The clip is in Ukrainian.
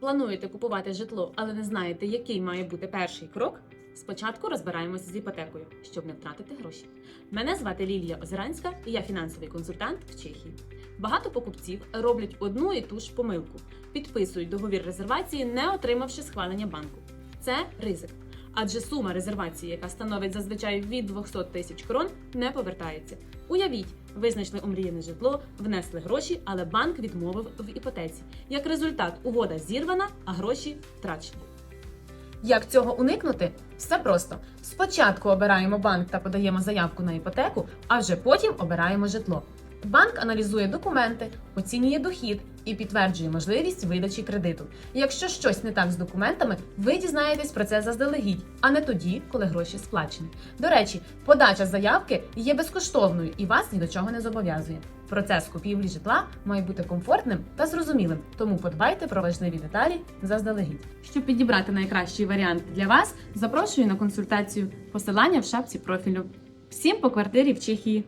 Плануєте купувати житло, але не знаєте, який має бути перший крок? Спочатку розбираємося з іпотекою, щоб не втратити гроші. Мене звати Лілія Озеранська, і я фінансовий консультант в Чехії. Багато покупців роблять одну і ту ж помилку: підписують договір резервації, не отримавши схвалення банку. Це ризик. Адже сума резервації, яка становить зазвичай від 200 тисяч крон, не повертається. Уявіть, ви знайшли омріяне житло, внесли гроші, але банк відмовив в іпотеці. Як результат, угода зірвана, а гроші втрачені. Як цього уникнути? Все просто. Спочатку обираємо банк та подаємо заявку на іпотеку, а вже потім обираємо житло. Банк аналізує документи, оцінює дохід і підтверджує можливість видачі кредиту. Якщо щось не так з документами, ви дізнаєтесь про це заздалегідь, а не тоді, коли гроші сплачені. До речі, подача заявки є безкоштовною і вас ні до чого не зобов'язує. Процес купівлі житла має бути комфортним та зрозумілим, тому подбайте про важливі деталі заздалегідь. Щоб підібрати найкращий варіант для вас, запрошую на консультацію. Посилання в шапці профілю. Всім по квартирі в Чехії.